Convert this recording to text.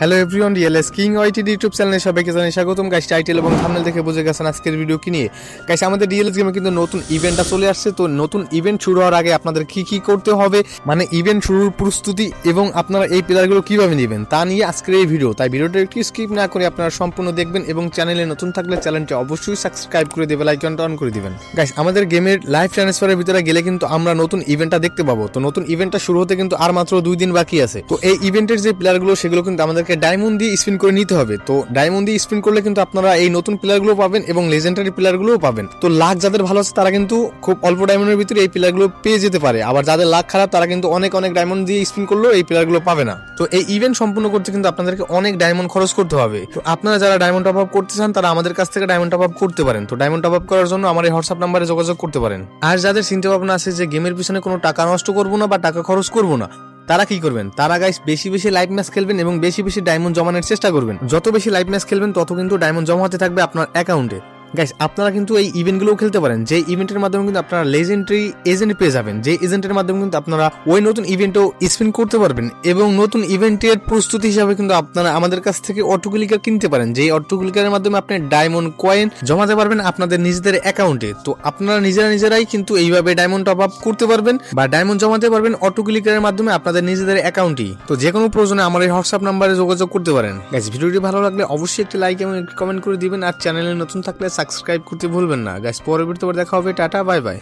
Hello everyone reels king YTD YouTube চ্যানেলে সবাইকে জানাই স্বাগতম। গাইস টাইটেল এবং থাম্বনেল দেখে বুঝে গেছেন আজকের ভিডিও কি নিয়ে। গাইস আমাদের রিয়েলএস গেমে কিন্তু নতুন ইভেন্টটা চলে আসছে। তো নতুন ইভেন্ট শুরু হওয়ার আগে আপনাদের কি কি করতে হবে? মানে ইভেন্ট শুরুর প্রস্তুতি এবং আপনারা এই প্লেয়ারগুলো কীভাবে নেবেন? তা নিয়ে আজকের এই ভিডিও তাই ভিডিওটা একটু স্কিপ না করে আপনারা সম্পূর্ণ দেখবেন এবং চ্যানেলে নতুন থাকলে চ্যানেলটি অবশ্যই সাবস্ক্রাইব করে দেবে লাইকনটা অন করে দিবেন। গাইস আমাদের গেমের লাইভ ট্রান্সফারের ভিতরে গেলে কিন্তু আমরা নতুন ইভেন্টটা দেখতে পাবো। তো নতুন ইভেন্টটা শুরু হতে কিন্তু আর মাত্র দুই দিন বাকি আছে। তো এই ইভেন্টের যে প্লেয়ারগুলো সেগুলো কিন্তু আমাদেরকে ডায়মন্ড দিয়ে স্পিন করে নিতে হবে। তো ডায়মন্ড দিয়ে স্পিন করলে কিন্তু আপনারা এই নতুন প্লেয়ারগুলো পাবেন এবং লেজেন্ডারি প্লেয়ারগুলোও পাবেন। তো লাখ যাদের ভালো আছে তারা কিন্তু খুব অল্প ডায়মন্ডের ভিতরে এই প্লেয়ারগুলো পেয়ে যেতে পারে। আবার যাদের লাখ খারাপ তারা কিন্তু অনেক অনেক ডায়মন্ড দিয়ে স্পিন করলেও এই প্লেয়ারগুলো পাবে না। তো এই ইভেন্ট সম্পূর্ণ করতে কিন্তু আপনাদেরকে অনেক ডায়মন্ড খরচ করতে হবে। তো আপনারা যারা ডায়মন্ড টপ আপ করতে চান, তারা আমাদের কাছ থেকে ডায়মন্ড টপ আপ করতে পারেন। তো ডায়মন্ড টপ আপ করার জন্য আমার এই হোয়াটসঅ্যাপ নাম্বারে যোগাযোগ করতে পারেন। আর যাদের চিন্তা ভাবনা আছে যে গেমের পিছনে কোনো টাকা নষ্ট করব না বা টাকা খরচ করব না তারা কি করবেন? তারা গাইস বেশি বেশি লাইভ ম্যাচ খেলবেন এবং বেশি বেশি ডায়মন্ড জমানোর চেষ্টা করবেন। যত বেশি লাইভ ম্যাচ খেলবেন, তত কিন্তু ডায়মন্ড জমা হতে থাকবে আপনার অ্যাকাউন্টে গাইস আপনারা কিন্তু এই ইভেন্টগুলোও খেলতে পারেন। যে ইভেন্টের মাধ্যমে কিন্তু আপনারা লেজেন্ডারি এজেন্ট পেয়ে যাবেন। যে এজেন্টের মাধ্যমে কিন্তু আপনারা ওই নতুন ইভেন্টও স্পিন করতে পারবেন এবং নতুন ইভেন্টের প্রস্তুতি হিসাবে কিন্তু আপনারা আমাদের কাছ থেকে অটোক্লিকার কিনতে পারেন। যে অটোক্লিকারের মাধ্যমে আপনি ডায়মন্ড কয়েন জমাতে পারবেন আপনাদের নিজেদের অ্যাকাউন্টে তো আপনারা নিজেরা নিজেরাই কিন্তু এইভাবে ডায়মন্ড টপ আপ করতে পারবেন বা ডায়মন্ড জমাতে পারবেন অটোক্লিকারের মাধ্যমে আপনাদের নিজেদের অ্যাকাউন্টেই তো যে কোনো প্রয়োজনে আমার এই হোয়াটসঅ্যাপ নাম্বারে যোগাযোগ করতে পারেন। গাইস ভিডিওটি ভালো লাগলে অবশ্যই একটি লাইক এবং কমেন্ট করে দিবেন। আর চ্যানেলে নতুন থাকলে সাবস্ক্রাইব করতে ভুলবেন না। গাছ পরবর্তী দেখা হবে। Ta ta bye bye.